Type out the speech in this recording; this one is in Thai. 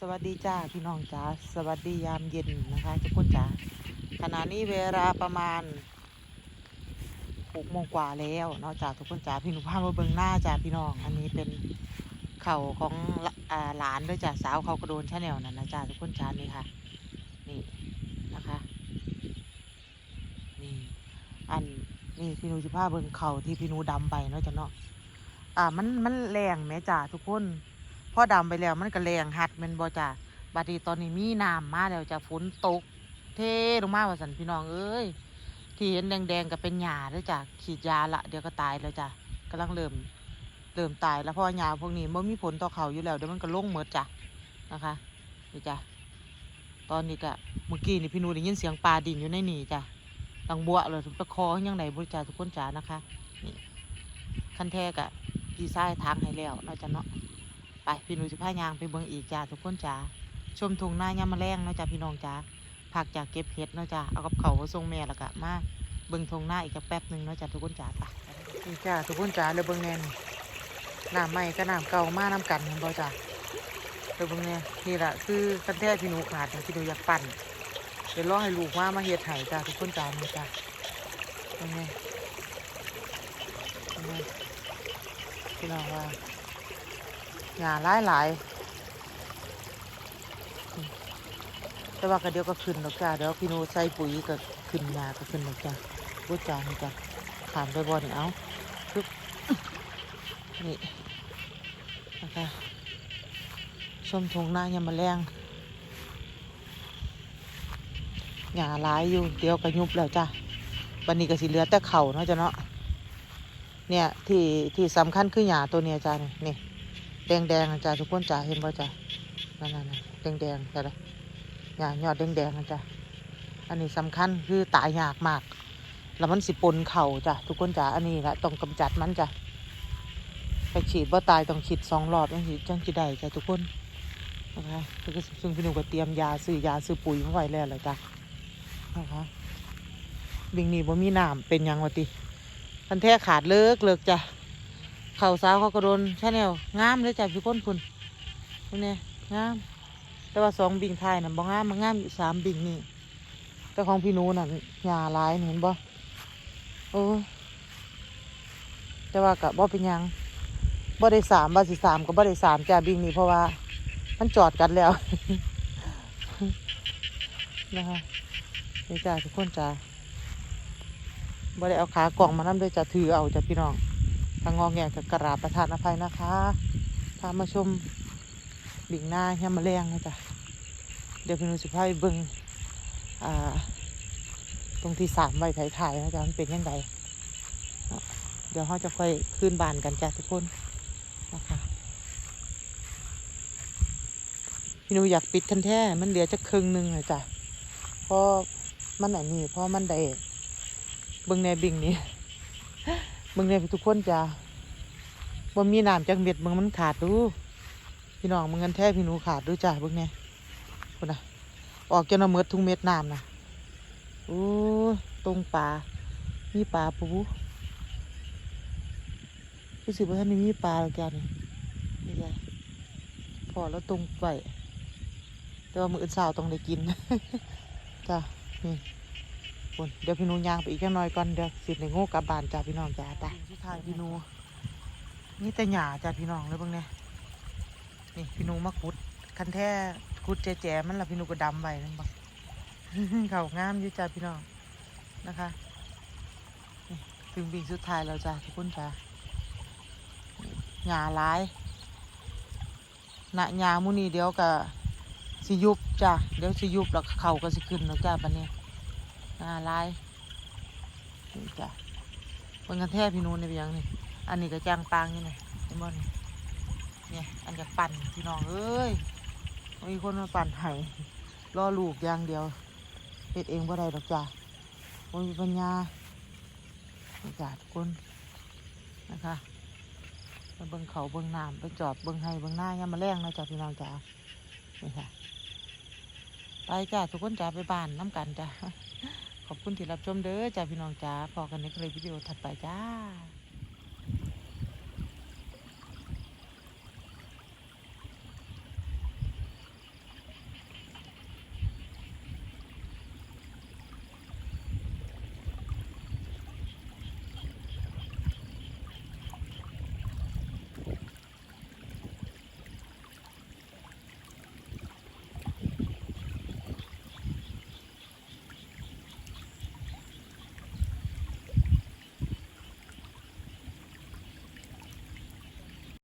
สวัสดีจ้าพี่น้องจ้าสวัสดียามเย็นนะคะทุกคนจ้าขณะนี้เวลาประมาณหกโมงกว่าแล้วเนาะจ้าทุกคนจ้าพี่หนูพามาเบิ่งหน้าจ้าพี่น้อง อันนี้เป็นเข่าของหลานด้วยจ้าสาวเขากระโดนชาแนลนั่นนะจ้าทุกคนจ้านี่ค่ะ นี่นะคะนี่อันนี่พี่หนูจะพาเบิ่งเข่าที่พี่หนูดำไปเนาะจ้าเนาะอ่ามันมันแรงไหมจ้าทุกคน พอดำไปแล้วมันก็แรงหัดมันบ่จ้ะบัดนี้ตอนนี้มีน้ำมาแล้วจ้ะฝนตก เทลงมาว่าสันพี่น้องเอ้ยที่เห็นแดงๆก็เป็นหญ้าแล้วจ้ะขีดยาละเดี๋ยวก็ตายแล้วจ้ะกำลังเริ่มเริ่มตายแล้วเพราะว่าหญ้าพวกนี้มันมีผลต่อเขาอยู่แล้วเดี๋ยวมันก็ลงหมดจ้ะนะคะนี่จ้ะตอนนี้ก็เมื่อกี้นี่พี่นูได้ยินเสียงปลาดิ่นอยู่ในนี่จ้ะตังบัวเลยตะคอยังไงบุจ้าทุกคนจ้านะคะนี่คันแทกอะดีไซน์ทางให้แล้วเนาจะเนาะ ไปพี่หนูจะพายางไปเบิ่งอีกจ้าทุกคนจ้าชมทุ่งหน้ายามมาแรงเนาะจ้าพี่น้องจ้าผักจากเก็บเห็ดเนาะจ้าเอากับเขาวมาส่งแม่แล้วก็มาเบิ่งทุ่งหน้าอีกแป๊บหนึ่งเนาะจ้าทุกคนจ้าไปนี่จ้าทุกคนจ้าเลยเบิ่งแน่นน้ำใหม่ก็น้ำเก่ามาน้ำกันเห็นบ่จ้าเลยเบิ่งแน่นี่แหละคือกันแท้พี่หนูขาดที่หนูอยากปั่นเดี๋ยวรอให้ลูกมามาเฮ็ดไห้จ้าทุกคนจ้านี่จ้าเบิ่งแน่เบ่งแน่พี่น้องว่า หญ้าหลายหลายแต่ว่าก็เดี๋ยวก็ขึ้นดอกจ้าเดี๋ยวพี่โนใส่ปุ๋ยก็ขึ้นหญ้าก็ขึ้นดอกจ้าพูดจานจ้าถามไปบ่นี่เอาปึ๊บนี่นะคะชมทงหน้ายามมาแรงหญ้าหลายอยู่เดี๋ยวก็ยุบแล้วจ้าบันนี้ก็สิเหลือแต่เข่าเนาะจ้ะเนาะเนี่ยที่ที่สำคัญคือหญ้าตัวเนี้ยจ้านี่นี่ แดงแดงจ้ะทุกคนจ้ะเห็นบ่จ้ะนั่นนั่นแดงแดงๆจ้ะเลยหญ้ายอดแดงแดงจ้ะอันนี้สำคัญคือตายยากมาก แล้วมันสิปนเข่าจ้ะทุกคนจ้ะอันนี้แหละต้องกำจัดมันจ้ะไปฉีดว่าตายต้องฉีดสองหลอดจังสิจังสิได้จ้ะทุกคนนะคะซึ่งซึ่งพี่หนุ่มก็เตรียมยาซื้อยาซื้อปุ๋ยมาไว้แล้วเลยจ้ะนะคะบิงนี่บ่มีน้ำเป็นยังวะติทันแท้ขาดเลิกเลิกจ้ะ เขาสาวเขาก็โดนชาแนลงามเลยจ้ะพี่ก้นพุ่นพุ่นเนี่ยงาม แต่ว่าสองบิ่งไทยน่ะบ่งามมันงามอยู่สามบิ่งนี่แต่ของพี่นูน่ะหญ้าลายเห็นบ่โอ้แต่ว่าก็บ่เป็นยังบ่ได้สามบ่สิสามก็บ่ได้สามจ้ะบิ่งนี่เพราะว่า มันจอดกันแล้วนะคะนี่จ้ะทุกคนจ้ะบ่ได้เอาขากล่องมานำด้วยจ้ะถือเอาจ้ะพี่น้อง ทางงอแงกับกราบประทานอภัยนะคะ พามาชมบิ่งหน้าแฮมมาแรงนะจ๊ะเดี๋ยวพี่นุสิพาไปเบิ่งอ่า ตรงที่สามใบถ่ายๆนะจ๊ะมันเป็นยังไงเดี๋ยวเขาจะค่อยขึ้นบานกันจ้ะทุกคนนะคะพี่นุอยากปิดทันแท้ มันเหลือจะครึ่งหนึงเลยจ้ะเพราะมันอันนี้เพราะมันได้เบิ่งในบิ่งนี้ มึงเนี่ยทุกคนจ้าบ่มีน้ำจังเม็ดมึงมันขาดดู พี่น้องมึงเงินแท้พี่หนูขาดดูจ้าเบิ่งเนี่ยคนน่ะ ออกจนเอาเมดทุงเม็ดน้ำนะโอ้ตรงป่ามีปลาปูรู้สึกว่าท่านมีมีปลาแล้วจ้านี่นี่จ้ะพอแล้วตรงไปแต่ว่ามืออื่นสาวต้องได้กิน จ้านี่ คนเดี๋ยวพี่นูย่างไปอีกแค่น้อยก่อนเดี๋ยวสิในโง่กับบานจ้าพี่น้องจ้าตาสุดท้ายพี่นูนี่แต่หญ้าจ้าพี่น้องเลยเบ้างเนี่ยนี่พี่นูมาขุดคันแท้ขุดแจ๋ๆมันละพี่นูก็ดำไว้นั่นบักเขางามอยู่จ้าพี่น้องนะคะถึงบีสุดท้ายแล้วจ้าทุกคนจ้าหญ้าหลายหนะหญ้ามุนีเดี๋ยวก็สิยุบจ้าเดี๋ยวสิยุบแล้วเขาก็สิขึ้นแล้วจ้าบัดนี้ อ่าลายนี่จ้ะเบิ่งกันแท้พี่นูนนี่เป็นหยังนี่ อันนี้ก็จางปางนี่นี่เห็นบ่นี่เนี่ยอันจากปั่นพี่น้องเอ้ยมีคนมาปั่นให้รอลูกอย่างเดียวเฮ็ดเองบ่ได้ดอกจ้ะบ่มีปัญญานี่จ้ะทุกคนนะคะมาเบิ่งเขาเบิ่งน้ำไปจอบเบิ่งให้เบิ่งหน้ายามมาแรงนะจ้ะพี่น้องจ้ะนี่ค่ะไปจ้าทุกคนจ้าไปบ้านน้ำกันจ้า ขอบคุณที่รับชมเด้อจ้าพี่น้องจ้าพอกันในคลิปวิดีโอถัดไปจ้า